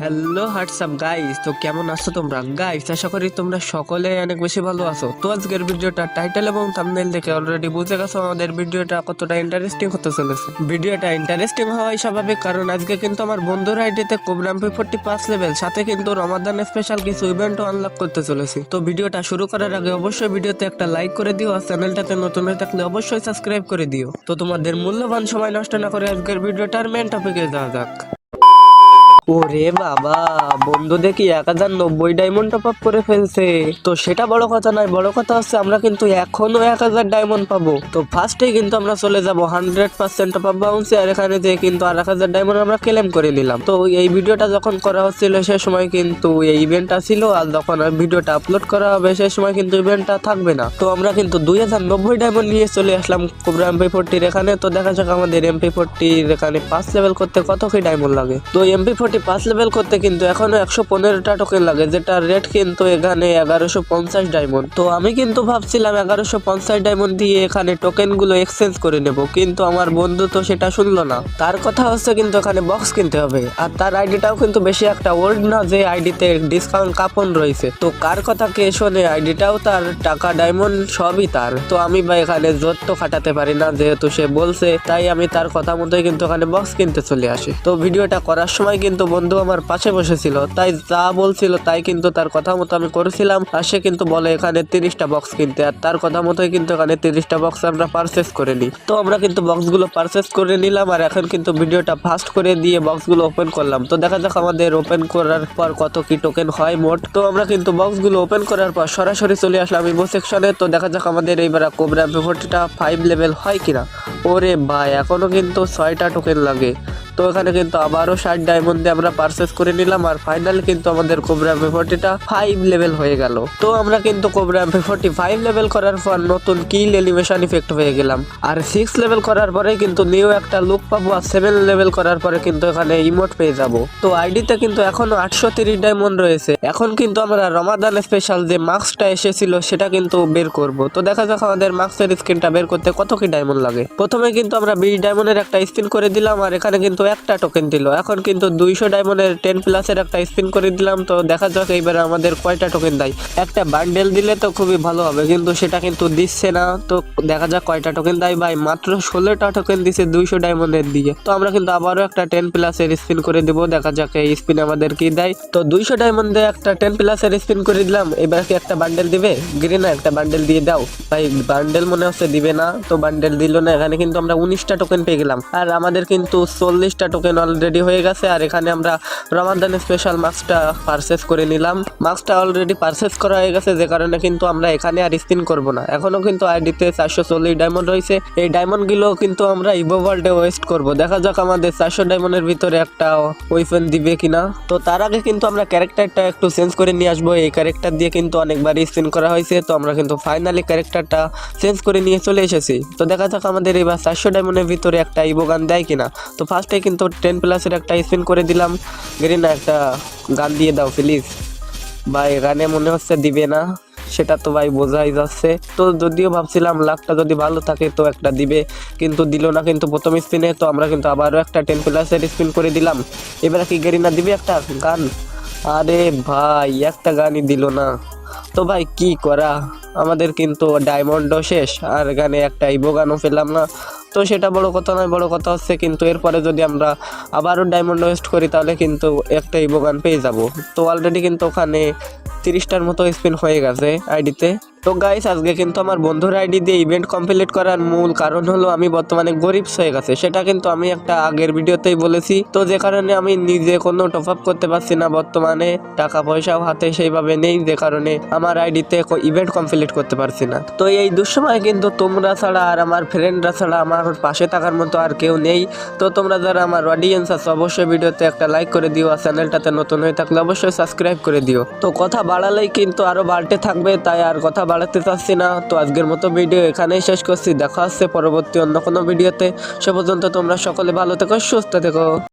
Hello WhatsApp guys তো কেমন আছো তোমরা? গাইস আশা করি তোমরা সকলে অনেক বেশি ভালো আছো। তো আজকের ভিডিওটা টাইটেল এবং থাম্বনেল দেখে অলরেডি বুঝে গেছো আমাদের ভিডিওটা কতটা ইন্টারেস্টিং হতে চলেছে। ভিডিওটা ইন্টারেস্টিং হওয়াই স্বাভাবিক কারণ আজকে কিন্তু আমার বন্ধুর আইডিতে কোবরাম ফোর্টি পাঁচ লেভেল সাথে কিন্তু রমাদান স্পেশাল কিছু ইভেন্টও আনলক করতে চলেছি। তো ভিডিওটা শুরু করার আগে অবশ্যই ভিডিওতে একটা লাইক করে দিও আর চ্যানেলটাতে নতুন হয়ে থাকলে অবশ্যই সাবস্ক্রাইব করে দিও। তো তোমাদের মূল্যবান সময় নষ্ট না করে আজকের ভিডিওটার মেন টপিকে যাওয়া যাক। ওরে বাবা বন্ধু দেখি এক হাজার নব্বই ডায়মন্ড টপ আপ করে ফেলছে? তো সেটা বড় কথা নয়, বড় কথা হচ্ছে আমরা কিন্তু এখনও এক হাজার ডায়মন্ড পাবো। তো ফার্স্টেই কিন্তু আমরা চলে যাব হান্ড্রেড পার্সেন্ট টপ আপ বাউন্সে আর এখানে যে কিন্তু আর এক হাজার ডায়মন্ড আমরা ক্লেম করে নিলাম। তো এই ভিডিওটা যখন করা হচ্ছিল সে সময় কিন্তু এই ইভেন্টটা ছিল, আর যখন ভিডিওটা আপলোড করা হবে সে সময় কিন্তু ইভেন্টটা থাকবে না। তো আমরা কিন্তু দুই হাজার নব্বই ডায়মন্ড নিয়ে চলে আসলাম কোবরা এমপি ফোরটির এখানে। তো দেখা যাক আমাদের এমপি ফোরটির এখানে পাঁচ লেভেল করতে কত কি ডায়মন্ড লাগে। তো এমপি ফোরটি পাঁচ লেভেল করতে কিন্তু এখনও একশো পনেরোটা টোকেন লাগে, যেটা রেট কিন্তু এখানে এগারোশো পঞ্চাশ ডায়মন্ড তো আমি কিন্তু ভাবছিলাম এগারোশো পঞ্চাশ ডায়মন্ড দিয়ে এখানে টোকেনগুলো এক্সচেঞ্জ করে নেব, কিন্তু আমার বন্ধু তো সেটা শুনলো না। তার কথা হচ্ছে কিন্তু এখানে বক্স কিনতে হবে, আর তার আইডিটাও কিন্তু বেশি একটা ওল্ড না, যে আইডিতে ডিসকাউন্ট কাপন রয়েছে। তো কার কথা কে শোনে আইডিটাও তার, টাকা ডায়মন্ড সবই তার। তো আমি বা এখানে জোর তো খাটাতে পারি না, যেহেতু সে বলছে, তাই আমি তার কথা মতোই কিন্তু এখানে বক্স কিনতে চলে আসি। তো ভিডিওটা করার সময় কিন্তু বন্ধু আমার পাশে বসেছিল। তাই যা বলছিল তাই কিন্তু তার কথা মতো আমি করেছিলাম। আর সে কিন্তু বলে এখানে তিরিশটা বক্স কিনতে। আর তার কথা মতোই কিন্তু এখানে তিরিশটা বক্স আমরা পারচেস করে নিই। তো আমরা কিন্তু বক্সগুলো পারচেস করে নিলাম। আর এখন কিন্তু ভিডিওটা ফাস্ট করে দিয়ে বক্সগুলো ওপেন করলাম। তো দেখা যাক আমাদের ওপেন করার পর কত কি টোকেন হয় মোট। তো আমরা কিন্তু বক্সগুলো ওপেন করার পর সরাসরি চলে আসলাম ইমো সেকশনে তো দেখা যাক আমাদের এইবার কোবরা ফোর্টিটা ফাইভ লেভেল হয় কিনা। ওরে ভাই, এখনও কিন্তু ছয়টা টোকেন লাগে। তো এখানে কিন্তু আবারও ষাট ডায়মন্ড দিয়ে আমরা পারচেস করে নিলাম আর ফাইনাল কিন্তু আমাদের কোবরা ফোর্টিটা ফাইভ লেভেল হয়ে গেল। তো আমরা কিন্তু কোবরা ফোর্টি ফাইভ লেভেল করার পর নতুন কিল এলিভেশন ইফেক্ট হয়ে গেলাম। আর সিক্স লেভেল করার পরে কিন্তু নিউ একটা লুক পাবো আর সেভেন লেভেল করার পরে কিন্তু এখানে ইমোট পেয়ে যাব। তো আইডিতে কিন্তু এখনও আটশো তিরিশ ডায়মন্ড রয়েছে। এখন কিন্তু আমরা রমাদান স্পেশাল যে মাস্কটা এসেছিল সেটা কিন্তু বের করব। তো দেখা যাক আমাদের মাস্কের স্ক্রিনটা বের করতে কত কি ডায়মন্ড লাগে। প্রথমে কিন্তু আমরা বিশ ডায়মন্ডের একটা স্পিন করে দিলাম আর এখানে কিন্তু একটা টোকেন দিল। এখন কিন্তু দুইশো ডায়মন্ডের টেন প্লাসের একটা স্পিন করে দিলাম, তো দেখা যাক এইবার আমাদের কয়টা টোকেন দেয়। একটা বান্ডেল দিলে তো খুবই ভালো হবে, কিন্তু সেটা কিন্তু দিচ্ছে না, তো দেখা যাক কয়টা টোকেন দেয়। ভাই, মাত্র ষোলোটা টোকেন দিছে দুইশো ডায়মন্ডের দিয়ে তো আমরা কিন্তু আবারও একটা টেন প্লাসের স্পিন করে দিব, দেখা যাক এই স্পিন আমাদের কি দেয়। তো দুইশো ডায়মন্ডে একটা টেন প্লাসের স্পিন করে দিলাম, এবার কি একটা বান্ডেল দিবে? গ্রিনা একটা বান্ডেল দিয়ে দাও। ভাই বান্ডেল মনে হচ্ছে দিবে না, তো বান্ডেল দিল না, এখানে কিন্তু আমরা উনিশটা টোকেন পেয়ে গেলাম। আর আমাদের কিন্তু চল্লিশটা টোকেন অলরেডি হয়ে গেছে আর এখানে আমরা রমাদান স্পেশাল মাস্কটা পারচেস করে নিলাম। মাস্কটা অলরেডি পারচেস করা হয়ে গেছে, যে কারণে কিন্তু আমরা এখানে আর স্পিন করব না। এখনও কিন্তু আইডিতে চারশো চল্লিশ ডায়মন্ড রয়েছে। এই ডায়মন্ডগুলো কিন্তু আমরা ইভো ওয়ার্ল্ডে ওয়েস্ট করব। দেখা যাক আমাদের চারশো ডায়মন্ডের ভিতরে একটা ওয়েপেন দিবে কিনা। তো তার আগে কিন্তু আমরা ক্যারেক্টারটা একটু চেঞ্জ করে নিয়ে আসব। এই ক্যারেক্টার দিয়ে কিন্তু অনেকবারই স্পিন করা হয়েছে। তো আমরা কিন্তু ফাইনালি ক্যারেক্টারটা চেঞ্জ করে নিয়ে চলে এসেছি। তো দেখা যাক আমাদের এবার চারশো ডায়মন্ডের ভিতরে একটা ইভো গান দেয় কিনা। তো ফার্স্টে কিন্তু টেন প্লাসের একটা স্পিন করে দিলাম। গ্রিনা, একটা গান দিয়ে দাও প্লিজ বা এখানে মনে হচ্ছে দিবে না। সেটা তো ভাই বোঝাই যাচ্ছে। তো যদিও ভাবছিলাম লাকটা যদি ভালো থাকে তো একটা দিবে, কিন্তু দিল না। কিন্তু প্রথম স্পিনে তো আমরা কিন্তু আবারও একটা টেন প্লাসের স্পিন করে দিলাম। এবার কি গেরিনা দিবে একটা গান? আরে ভাই, একটা গানই দিল না। তো ভাই, কি করা? আমাদের কিন্তু ডায়মন্ডও শেষ, আর গানে একটা ইভো গানও পেলাম না। তো সেটা বড় কথা নয়, বড় কথা হচ্ছে কিন্তু এরপরে যদি আমরা আবারও ডায়মন্ড ওয়েস্ট করি তাহলে কিন্তু একটা ইবোগান পেয়ে যাব। তো অলরেডি কিন্তু ওখানে তিরিশটার মতো স্পিন হয়ে গেছে আইডিতে তো গাইস আজকে কিন্তু আমার বন্ধুর আইডি দিয়ে ইভেন্ট কমপ্লিট করার মূল কারণ হলো আমি বর্তমানে গরিব হয়ে গেছে। সেটা কিন্তু আমি একটা আগের ভিডিওতেই বলেছি। তো যে কারণে আমি নিজে কোনো টপ আপ করতে পারছি না বর্তমানে। টাকা পয়সাও হাতে সেইভাবে নেই, যে কারণে আমার আইডিতে ইভেন্ট কমপ্লিট করতে পারছি না। তো এই দুঃসময় কিন্তু তোমরা ছাড়া আর আমার ফ্রেন্ডরা ছাড়া আমার পাশে থাকার মতো আর কেউ নেই। তো তোমরা যারা আমার অডিয়েন্স আছে, অবশ্যই ভিডিওতে একটা লাইক করে দিও আর চ্যানেলটাতে নতুন হয়ে থাকলে অবশ্যই সাবস্ক্রাইব করে দিও। তো কথা বাড়ালেই কিন্তু আরও বাড়তে থাকবে, তাই আর কথা বাড়াতে চাচ্ছি না। তো আজকের মতো ভিডিও এখানেই শেষ করছি। দেখা হচ্ছে পরবর্তী অন্য কোনো ভিডিওতে। সে পর্যন্ত তোমরা সকলে ভালো থেকো, সুস্থ থেকো।